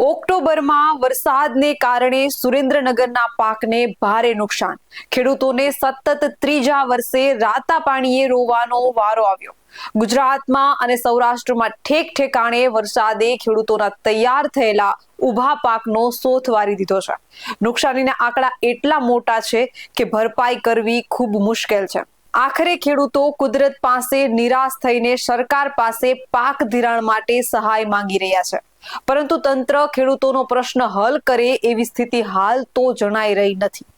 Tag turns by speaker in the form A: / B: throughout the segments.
A: ઓક્ટોબરમાં વરસાદને કારણે સુરેન્દ્રનગરના પાકને ભારે નુકસાન. ખેડૂતોને સતત ત્રીજા વર્ષે રાતા પાણીએ રોવાનો વારો આવ્યો. ગુજરાતમાં અને સૌરાષ્ટ્રમાં ઠેક ઠેકાણે વરસાદે ખેડૂતોના તૈયાર થયેલા ઊભા પાકનો સોથ વારી દીધો છે. નુકસાનીના આંકડા એટલા મોટા છે કે ભરપાઈ કરવી ખૂબ મુશ્કેલ છે. આખરે ખેડૂતો કુદરત પાસે નિરાશ થઈને સરકાર પાસે પાક ધિરાણ માટે સહાય માંગી રહ્યા છે. પરંતુ તંત્ર ખેડૂતોનો પ્રશ્ન હલ કરે એવી સ્થિતિ હાલ તો જણાઈ રહી નથી.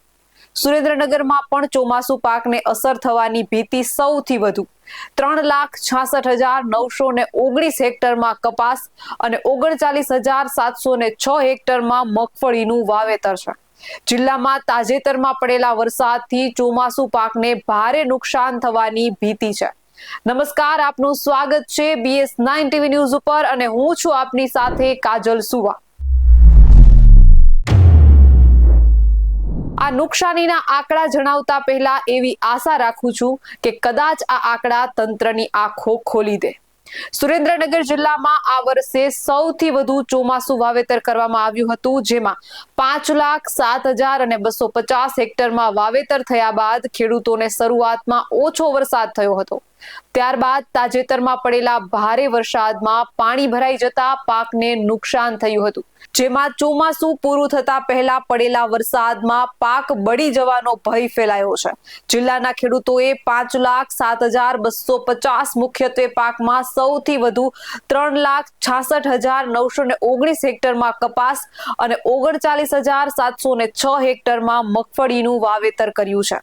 A: સુરેન્દ્રનગરમાં પણ ચોમાસુ પાકને અસર થવાની ભીતિ સૌથી વધુ. ત્રણ લાખ છાસઠ હજાર નવસો ને ઓગણીસ હેક્ટરમાં કપાસ અને ઓગણચાલીસ હજાર સાતસો ને છ હેક્ટરમાં મગફળીનું વાવેતર છે. જિલ્લામાં તાજેતરમાં પડેલા વરસાદથી ચોમાસુ પાકને ભારે નુકસાન થવાની ભીતિ છે. નમસ્કાર, આપનું સ્વાગત છે બીએસ નાઇન ટીવી ન્યૂઝ ઉપર અને હું છું આપની સાથે કાજલ સુવા. આ નુકસાનીના આંકડા જણાવતા પહેલા એવી આશા રાખું છું કે કદાચ આ આંકડા તંત્રની આંખો ખોલી દે. સુરેન્દ્રનગર જિલ્લામાં આ વર્ષે સૌથી વધુ ચોમાસું વાવેતર કરવામાં આવ્યું હતું, જેમાં પાંચ લાખ સાત હજાર અને બસો પચાસ હેક્ટરમાં વાવેતર થયા બાદ ખેડૂતોને શરૂઆતમાં ઓછો વરસાદ થયો હતો. ત્યારબાદ તાજેતરમાં પડેલા ભારે વરસાદમાં પાણી ભરાઈ જતા પાકને નુકસાન થયું હતું. જેમાં ચોમાસું પૂરું થતા પહેલા પડેલા વરસાદમાં પાક બળી જવાનો ભય ફેલાયો છે. જિલ્લાના ખેડૂતોએ પાંચ લાખ સાત હજાર બસો પચાસ મુખ્યત્વે પાકમાં સૌથી વધુ ત્રણ લાખ છાસઠ હજાર નવસો ને ઓગણીસ હેક્ટરમાં કપાસ અને ઓગણચાલીસ હજાર સાતસો ને છ હેક્ટરમાં મગફળીનું વાવેતર કર્યું છે.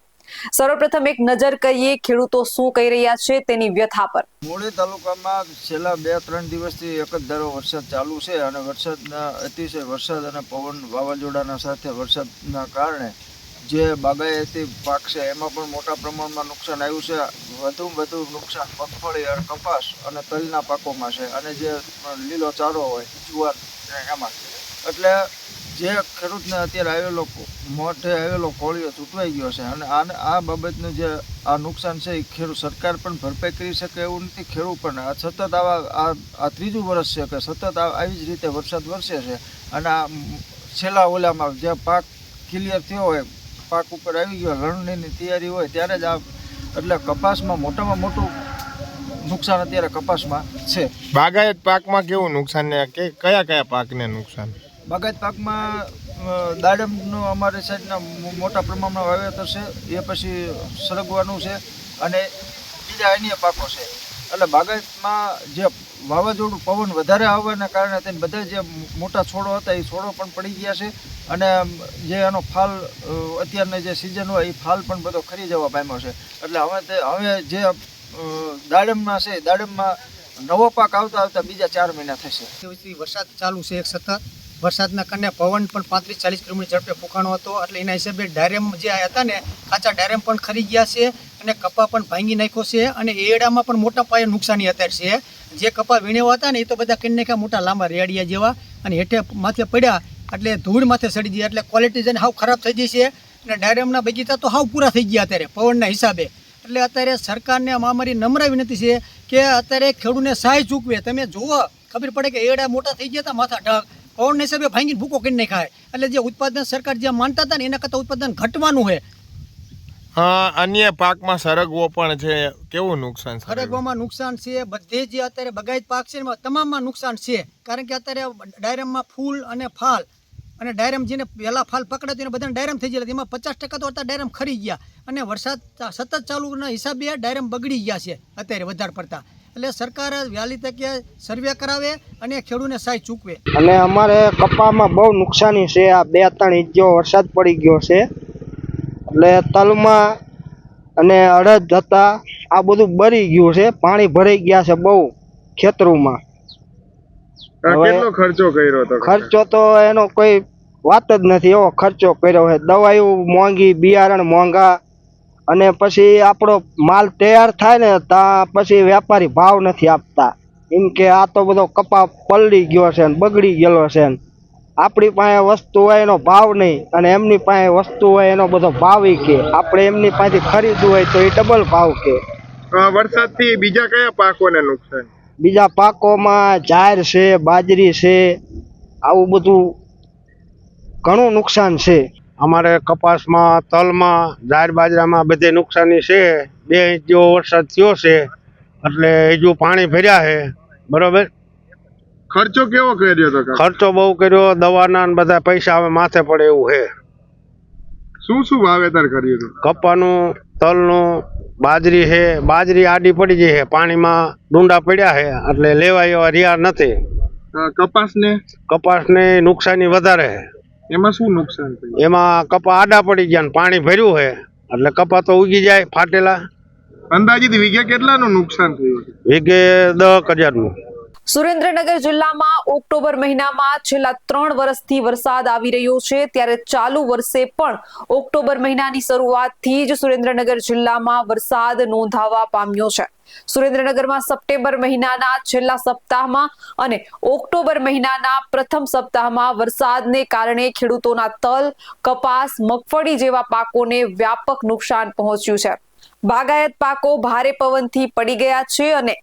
A: સર્વપ્રથમ એક નજર કરીએ, ખેડૂતો શું કહી રહ્યા છે તેની વ્યથા પર.
B: મોડી તાલુકામાં છેલ્લા બે, ત્રણ દિવસથી એક જ ધારો વરસાદ ચાલુ છે અને વરસાદના અતિશય વરસાદ અને પવન વાવાઝોડાના સાથે વરસાદના કારણે જે બાગાયતી પાક છે, એમાં પણ મોટા પ્રમાણમાં નુકસાન આવ્યું છે. વધુ વધુ નુકસાન મગફળી અને કપાસ અને તલના પાકોમાં છે અને જે લીલો ચારો હોય, જુવાર, એમાં. એટલે જે ખેડૂતને અત્યારે આવેલો મોઢે આવેલો કોળિયો તૂટવાઈ ગયો છે. અને આને આ બાબતનું જે આ નુકસાન છે, એ ખેડૂત સરકાર પણ ભરપાઈ કરી શકે એવું નથી, ખેડૂત પણ. આ સતત આવા આ ત્રીજું વર્ષ છે કે સતત આવી જ રીતે વરસાદ વરસે છે. અને આ છેલ્લા ઓલામાં જે પાક ક્લિયર થયો હોય, પાક ઉપર આવી ગયો લણણીની તૈયારી હોય, ત્યારે જ આ એટલે કપાસમાં મોટામાં મોટું નુકસાન અત્યારે કપાસમાં છે.
C: બાગાયત પાકમાં કેવું નુકસાન કયા કયા પાકને નુકસાન?
B: બાગાયત પાકમાં દાડમનો અમારી સાઈડના મોટા પ્રમાણમાં વાવેતર છે, એ પછી સરગવાનું છે અને બીજા અન્ય પાકો છે. એટલે બાગાયતમાં જે વાવાઝોડું પવન વધારે આવવાના કારણે તેને બધા જે મોટા છોડો હતા, એ છોડો પણ પડી ગયા છે અને જે એનો ફાલ અત્યારની જે સિઝન હોય, એ ફાલ પણ બધો ખરી જવા પામ્યો છે. એટલે હવે તે, હવે જે દાડમમાં છે દાડમમાં નવો પાક આવતા આવતા બીજા ચાર મહિના થશે.
D: વરસાદ ચાલુ છે એક સતત વરસાદના કારણે પવન પણ પાંત્રીસ ચાલીસ કિલોમીટર ઝડપે ફૂંકાણો હતો. એટલે એના હિસાબે ડાયરેમ જે હતા ને કાચા ડાયરેમ પણ ખરી ગયા છે અને કપા પણ ભાંગી નાખ્યો છે અને એડામાં પણ મોટા પાયે નુકસાની અત્યારે છે. જે કપા વીણેવા હતા ને, એ તો બધા કરી નાખ્યા મોટા લાંબા રેડિયા જેવા અને હેઠે માથે પડ્યા એટલે ધૂળ માથે સડી ગયા એટલે ક્વોલિટી જઈને હાવ ખરાબ થઈ ગઈ છે અને ડાયરેમના બગીચા તો હાવ પૂરા થઈ ગયા અત્યારે પવનના હિસાબે. એટલે અત્યારે સરકારને અમારી નમ્ર વિનંતી છે કે અત્યારે ખેડૂતને સહાય ચૂકવે. તમે જુઓ, ખબર પડે કે એડા મોટા થઈ ગયા હતા, માથા ઢગ પવનના હિસાબે ભાંગીને ભૂકો કરીને નાખાય એટલે જે ઉત્પાદન સરકાર જે માનતા હતા ને એના કરતાં ઉત્પાદન ઘટવાનું છે.
C: હા અન્ય પાકમાં સરગવો પણ છે. કેવું નુકસાન
D: સરગવામાં નુકસાન છે. બધે જે અત્યારે બગાયત પાક છે એમાં તમામમાં નુકસાન છે. કારણ કે અત્યારે ડાયરેમમાં ફૂલ અને ફાલ અને ડાયરેમ જેને પહેલા ફાલ પકડાતી એને બધાને ડાયરેમ થઈ ગયા એમાં પચાસ ટકા તો અત્યારે ડાયરેમ ખરી ગયા. અને વરસાદ સતત ચાલુના હિસાબે ડાયરેમ બગડી ગયા છે અત્યારે વધારે પડતા. એટલે સરકાર વહેલી તકે સર્વે કરાવે અને ખેડૂતને સહાય ચૂકવે.
E: અને અમારે કપામાં બહુ નુકસાની છે. આ બે ત્રણ ઇંચ જેવો વરસાદ પડી ગયો છે. એટલે તલમાં અને અડદ હતા આ બધું બરી ગયું છે. પાણી ભરાઈ ગયા છે બહુ ખેતરોમાં.
C: કેટલો ખર્ચો કર્યો હતો?
E: ખર્ચો તો એનો કોઈ વાત જ નથી. એવો ખર્ચો કર્યો છે. દવાઓ મોંઘી બિયારણ મોંઘા અને પછી આપણો માલ તૈયાર થાય ને ત્યાં પછી વેપારી ભાવ નથી આપતા. એમ કે આ તો બધો કપા પલળી ગયો છે ને બગડી ગયેલો છે ને. આપણી પાસે વસ્તુ હોય એનો ભાવ નહીં અને એમની પાસે વસ્તુ હોય એનો બધો ભાવ એ કે. આપણે એમની પાસેથી ખરીદવું હોય તો એ ડબલ ભાવ કે.
C: વરસાદથી બીજા કયા પાકોને નુકસાન?
E: બીજા પાકોમાં જાર છે બાજરી છે આવું બધું ઘણું નુકસાન છે.
F: અમારે કપાસમાં તલમાં જાર બાજરામાં બધે નુકસાની છે. બે ઇંચ જેવો વરસાદ થયો છે એટલે હજુ પાણી ભર્યા છે. બરોબર?
C: ખર્ચો કેવો કર્યો તો
F: ખર્ચો બહુ કર્યો દવાના ને બધા પૈસા હવે માથે પડે એવું છે.
C: શું શું વાવેતર કર્યું હતું?
F: કપાનું તલનું બાજરી છે. બાજરી આડી પડી ગઈ છે પાણીમાં ડુંડા પડ્યા છે એટલે લેવાય એવા રહ્યા નથી.
C: કપાસ ને
F: કપાસને નુકસાની વધારે છે.
C: એમાં શું નુકસાન થયું?
F: એમાં કપા આડા પડી ગયા ને પાણી ભર્યું છે એટલે કપા તો ઉગી જાય ફાટેલા.
C: અંદાજિત વીઘે કેટલાનું નુકસાન થયું
F: વીઘે દસ હજારનું.
A: સુરેન્દ્રનગર જિલ્લામાં ઓક્ટોબર મહિનામાં છેલ્લા ત્રણ વર્ષથી વરસાદ આવી રહ્યો છે. ત્યારે ચાલુ વર્ષે પણ ઓક્ટોબર મહિનાની શરૂઆતથી જ સુરેન્દ્રનગર જિલ્લામાં વરસાદ નોંધાવા પામ્યો છે. સુરેન્દ્રનગરમાં સપ્ટેમ્બર મહિનાના છેલ્લા સપ્તાહમાં અને ઓક્ટોબર મહિનાના પ્રથમ સપ્તાહમાં વરસાદને કારણે ખેડૂતોના તલ, કપાસ, મગફળી જેવા પાકોને વ્યાપક નુકસાન પહોંચ્યું છે. બાગાયત પાકો ભારે પવનથી પડી ગયા છે અને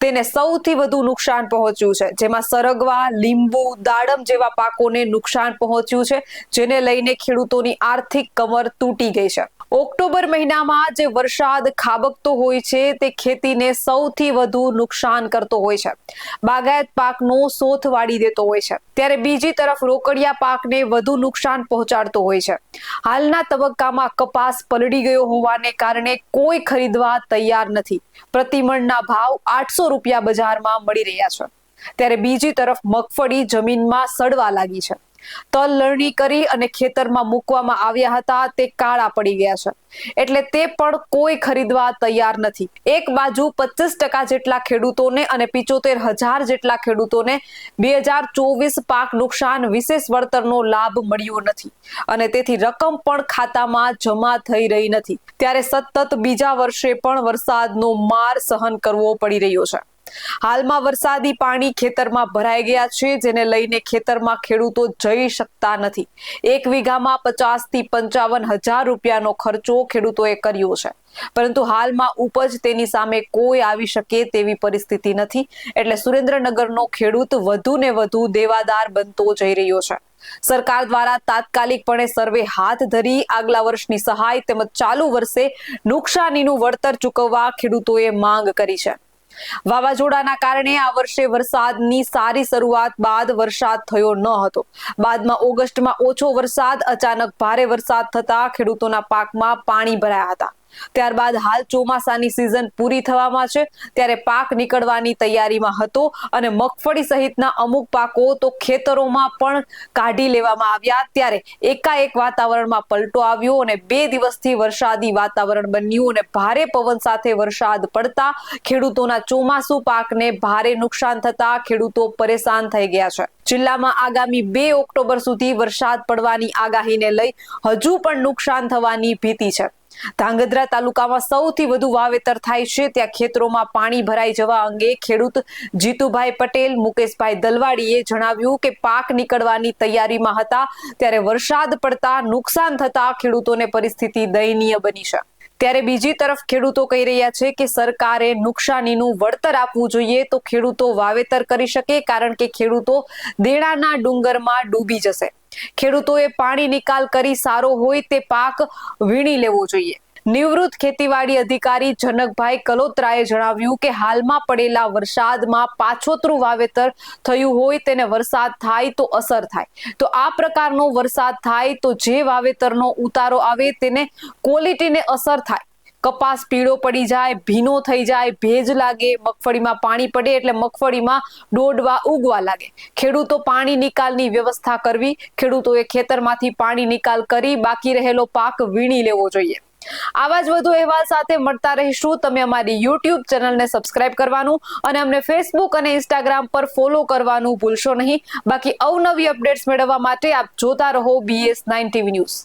A: તેને સૌથી વધુ નુકસાન પહોંચ્યું છે. જેમાં સરગવા, લીંબુ, દાડમ જેવા પાકોને નુકસાન પહોંચ્યું છે, જેને લઈને ખેડૂતોની આર્થિક કમર તૂટી ગઈ છે. ઓક્ટોબર મહિનામાં જે વરસાદ ખાબકતો હોય છે, તે ખેતીને સૌથી વધુ નુકસાન કરતો હોય છે. બાગાયત પાકનો સોથ વાળી દેતો હોય છે. ત્યારે બીજી તરફ રોકડિયા પાકને વધુ નુકસાન પહોંચાડતો હોય છે. હાલના તબક્કામાં કપાસ પલળી ગયો હોવાને કારણે કોઈ ખરીદવા તૈયાર નથી. પ્રતિમણના ભાવ આઠસો રૂપિયા બજારમાં મળી રહ્યા છે. ત્યારે બીજી તરફ મગફળી જમીનમાં સડવા લાગી છે. તલ કરી અને ખેતરમાં મૂકવામાં આવ્યા હતા. તે કાળા પડી ગયા છે. એટલે તે પણ કોઈ ખરીદવા તૈયાર નથી. એક બાજુ પચીસ ટકા જેટલા ખેડૂતોને અને પિચોતેર હજાર જેટલા ખેડૂતોને બે હજાર ચોવીસ પાક નુકસાન વિશેષ વળતરનો લાભ મળ્યો નથી. અને તેથી રકમ પણ ખાતામાં જમા થઈ રહી નથી. ત્યારે સતત બીજા વર્ષે પણ વરસાદનો માર સહન કરવો પડી રહ્યો છે. હાલમાં વરસાદી પાણી ખેતરમાં ભરાઈ ગયા છે, જેને લઈને ખેતરમાં ખેડૂતો જઈ શકતા નથી. એક વીઘામાં પચાસથી પંચાવન હજાર રૂપિયાનો ખર્ચો ખેડૂતોએ કર્યો છે. પરંતુ હાલમાં ઉપજ તેની સામે કોઈ આવી શકે તેવી પરિસ્થિતિ નથી. એટલે સુરેન્દ્રનગરનો ખેડૂત વધુ ને વધુ દેવાદાર બનતો જઈ રહ્યો છે. સરકાર દ્વારા તાત્કાલિકપણે સર્વે હાથ ધરી આગલા વર્ષની સહાય તેમજ ચાલુ વર્ષે નુકસાનીનું વળતર ચૂકવવા ખેડૂતોએ માંગ કરી છે. વાવાઝોડાના કારણે આ વર્ષે વરસાદની સારી શરૂઆત બાદ વરસાદ થયો ન હતો. બાદમાં ઓગસ્ટમાં ઓછો વરસાદ, અચાનક ભારે વરસાદ થતા ખેડૂતોના પાકમાં પાણી ભરાયા હતા. ત્યારબાદ હાલ ચોમાસાની સિઝન પૂરી થવામાં છે. ત્યારે પાક નીકળવાની તૈયારીમાં હતો અને મગફળી સહિતના અમુક પાકો તો ખેતરોમાં પણ કાઢી લેવામાં આવ્યા. ત્યારે એકાએક વાતાવરણમાં પલટો આવ્યો અને બે દિવસથી વરસાદી વાતાવરણ બન્યું અને ભારે પવન સાથે વરસાદ પડતા ખેડૂતોના ચોમાસુ પાકને ભારે નુકસાન થતા ખેડૂતો પરેશાન થઈ ગયા છે. જિલ્લામાં આગામી બે ઓક્ટોબર સુધી વરસાદ પડવાની આગાહીને લઈ હજુ પણ નુકસાન થવાની ભીતિ છે. ધાંગધ્રા તાલુકામાં સૌથી વધુ વાવેતર થાય છે. ત્યાં ખેતરોમાં પાણી ભરાઈ જવા અંગે ખેડૂત જીતુભાઈ પટેલ, મુકેશભાઈ દલવાડીએ જણાવ્યું કે પાક નીકળવાની તૈયારીમાં હતા. ત્યારે વરસાદ પડતા નુકસાન થતા ખેડૂતોને પરિસ્થિતિ દયનીય બની છે. ત્યારે બીજી તરફ ખેડૂતો કહી રહ્યા છે કે સરકારે નુકસાનીનું વળતર આપવું જોઈએ તો ખેડૂતો વાવેતર કરી શકે, કારણ કે ખેડૂતો દેણાના ડુંગરમાં ડૂબી જશે. ખેડૂતોએ પાણી નિકાલ કરી સારો હોય તે પાક વીણી લેવો જોઈએ. નિવૃત્ત ખેતીવાડી અધિકારી જનકભાઈ કલોત્રાએ જણાવ્યું કે હાલમાં પડેલા વરસાદમાં પાછોતરું વાવેતર થયું હોય તેને વરસાદ થાય તો અસર થાય. તો આ પ્રકારનો વરસાદ થાય તો જે વાવેતરનો ઉતારો આવે તેને ક્વોલિટીને અસર થાય. કપાસ પીળો પડી જાય, ભીનો થઈ જાય, ભેજ લાગે, મગફળીમાં પાણી પડે એટલે મગફળીમાં ડોડવા ઉગવા લાગે. ખેડૂતો પાણી નિકાલની વ્યવસ્થા કરવી, ખેડૂતોએ ખેતરમાંથી પાણી નિકાલ કરી બાકી રહેલો પાક વીણી લેવો જોઈએ. આવા જ વધુ અહેવાલ સાથે મળતા રહીશું. તમે અમારી યુટ્યુબ ચેનલને સબસ્ક્રાઇબ કરવાનું અને અમને ફેસબુક અને ઇન્સ્ટાગ્રામ પર ફોલો કરવાનું ભૂલશો નહીં. બાકી અવનવી અપડેટ્સ મેળવવા માટે આપ જોતા રહો બીએસ નાઇન ટીવી ન્યૂઝ.